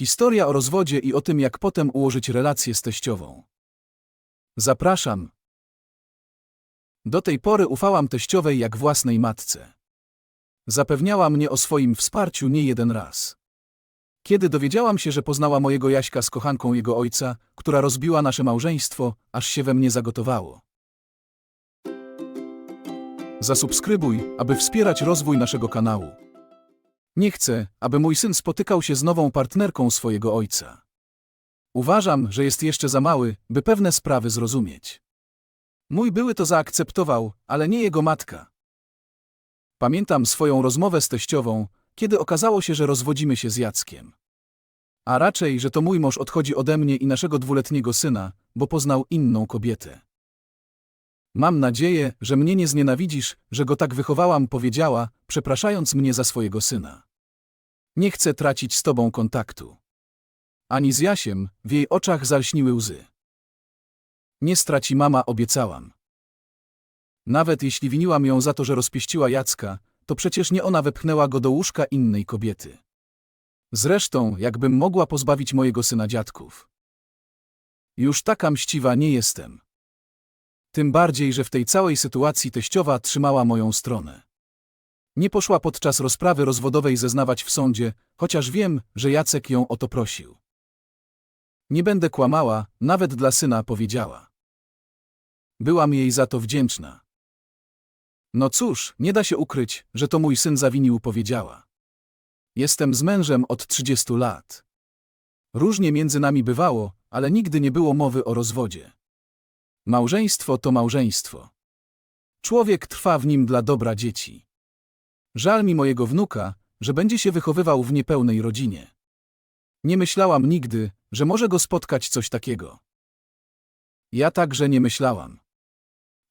Historia o rozwodzie i o tym, jak potem ułożyć relacje z teściową. Zapraszam. Do tej pory ufałam teściowej jak własnej matce. Zapewniała mnie o swoim wsparciu nie jeden raz. Kiedy dowiedziałam się, że poznała mojego Jaśka z kochanką jego ojca, która rozbiła nasze małżeństwo, aż się we mnie zagotowało. Zasubskrybuj, aby wspierać rozwój naszego kanału. Nie chcę, aby mój syn spotykał się z nową partnerką swojego ojca. Uważam, że jest jeszcze za mały, by pewne sprawy zrozumieć. Mój były to zaakceptował, ale nie jego matka. Pamiętam swoją rozmowę z teściową, kiedy okazało się, że rozwodzimy się z Jackiem. A raczej, że to mój mąż odchodzi ode mnie i naszego dwuletniego syna, bo poznał inną kobietę. Mam nadzieję, że mnie nie znienawidzisz, że go tak wychowałam, powiedziała, przepraszając mnie za swojego syna. Nie chcę tracić z tobą kontaktu. Ani z Jasiem, w jej oczach zalśniły łzy. Nie straci mama, obiecałam. Nawet jeśli winiłam ją za to, że rozpieściła Jacka, to przecież nie ona wepchnęła go do łóżka innej kobiety. Zresztą, jakbym mogła pozbawić mojego syna dziadków. Już taka mściwa nie jestem. Tym bardziej, że w tej całej sytuacji teściowa trzymała moją stronę. Nie poszła podczas rozprawy rozwodowej zeznawać w sądzie, chociaż wiem, że Jacek ją o to prosił. Nie będę kłamała, nawet dla syna powiedziała. Byłam jej za to wdzięczna. No cóż, nie da się ukryć, że to mój syn zawinił, powiedziała. Jestem z mężem od 30 lat. Różnie między nami bywało, ale nigdy nie było mowy o rozwodzie. Małżeństwo to małżeństwo. Człowiek trwa w nim dla dobra dzieci. Żal mi mojego wnuka, że będzie się wychowywał w niepełnej rodzinie. Nie myślałam nigdy, że może go spotkać coś takiego. Ja także nie myślałam.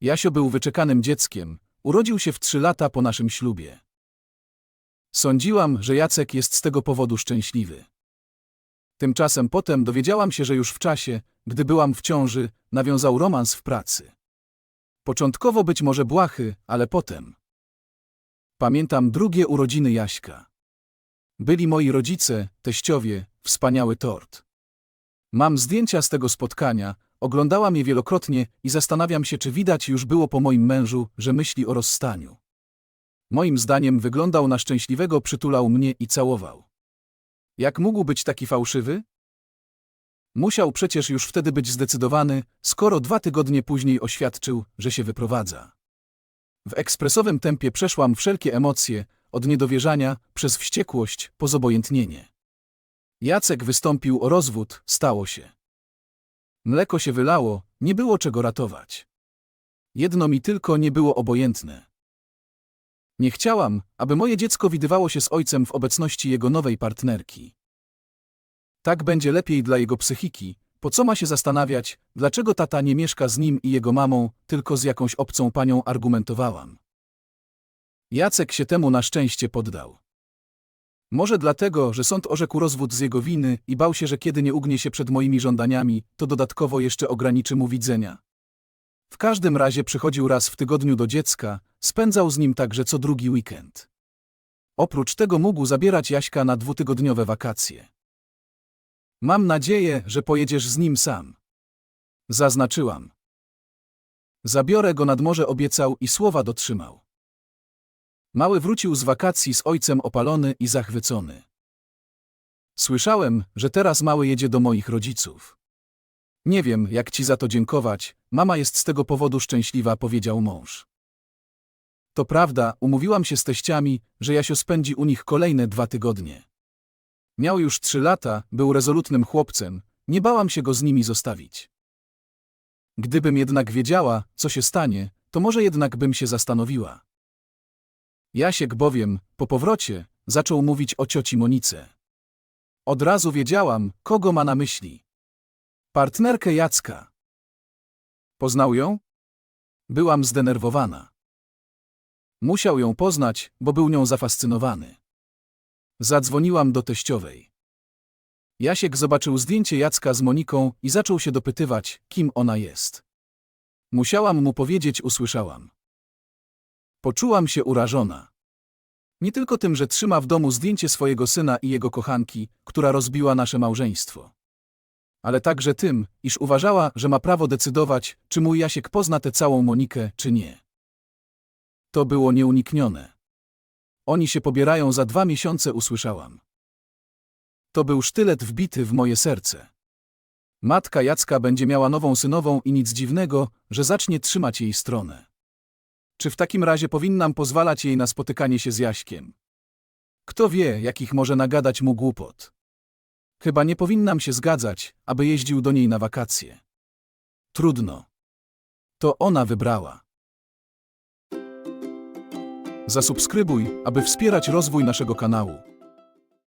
Jasio był wyczekanym dzieckiem, urodził się w trzy lata po naszym ślubie. Sądziłam, że Jacek jest z tego powodu szczęśliwy. Tymczasem potem dowiedziałam się, że już w czasie, gdy byłam w ciąży, nawiązał romans w pracy. Początkowo być może błahy, ale potem. Pamiętam drugie urodziny Jaśka. Byli moi rodzice, teściowie, wspaniały tort. Mam zdjęcia z tego spotkania, oglądałam je wielokrotnie i zastanawiam się, czy widać już było po moim mężu, że myśli o rozstaniu. Moim zdaniem wyglądał na szczęśliwego, przytulał mnie i całował. Jak mógł być taki fałszywy? Musiał przecież już wtedy być zdecydowany, skoro dwa tygodnie później oświadczył, że się wyprowadza. W ekspresowym tempie przeszłam wszelkie emocje, od niedowierzania, przez wściekłość, po zobojętnienie. Jacek wystąpił o rozwód, stało się. Mleko się wylało, nie było czego ratować. Jedno mi tylko nie było obojętne. Nie chciałam, aby moje dziecko widywało się z ojcem w obecności jego nowej partnerki. Tak będzie lepiej dla jego psychiki, po co ma się zastanawiać, dlaczego tata nie mieszka z nim i jego mamą, tylko z jakąś obcą panią argumentowałam. Jacek się temu na szczęście poddał. Może dlatego, że sąd orzekł rozwód z jego winy i bał się, że kiedy nie ugnie się przed moimi żądaniami, to dodatkowo jeszcze ograniczy mu widzenia. W każdym razie przychodził raz w tygodniu do dziecka, spędzał z nim także co drugi weekend. Oprócz tego mógł zabierać Jaśka na dwutygodniowe wakacje. Mam nadzieję, że pojedziesz z nim sam. Zaznaczyłam. Zabiorę go nad morze obiecał i słowa dotrzymał. Mały wrócił z wakacji z ojcem opalony i zachwycony. Słyszałem, że teraz mały jedzie do moich rodziców. Nie wiem, jak ci za to dziękować, mama jest z tego powodu szczęśliwa, powiedział mąż. To prawda, umówiłam się z teściami, że Jasio spędzi u nich kolejne dwa tygodnie. Miał już trzy lata, był rezolutnym chłopcem, nie bałam się go z nimi zostawić. Gdybym jednak wiedziała, co się stanie, to może jednak bym się zastanowiła. Jasiek bowiem, po powrocie, zaczął mówić o cioci Monice. Od razu wiedziałam, kogo ma na myśli. Partnerkę Jacka. Poznał ją? Byłam zdenerwowana. Musiał ją poznać, bo był nią zafascynowany. Zadzwoniłam do teściowej. Jasiek zobaczył zdjęcie Jacka z Moniką i zaczął się dopytywać, kim ona jest. Musiałam mu powiedzieć, usłyszałam. Poczułam się urażona. Nie tylko tym, że trzyma w domu zdjęcie swojego syna i jego kochanki, która rozbiła nasze małżeństwo. Ale także tym, iż uważała, że ma prawo decydować, czy mój Jasiek pozna tę całą Monikę, czy nie. To było nieuniknione. Oni się pobierają za dwa miesiące, usłyszałam. To był sztylet wbity w moje serce. Matka Jacka będzie miała nową synową i nic dziwnego, że zacznie trzymać jej stronę. Czy w takim razie powinnam pozwalać jej na spotykanie się z Jaśkiem? Kto wie, jakich może nagadać mu głupot? Chyba nie powinnam się zgadzać, aby jeździł do niej na wakacje. Trudno. To ona wybrała. Zasubskrybuj, aby wspierać rozwój naszego kanału.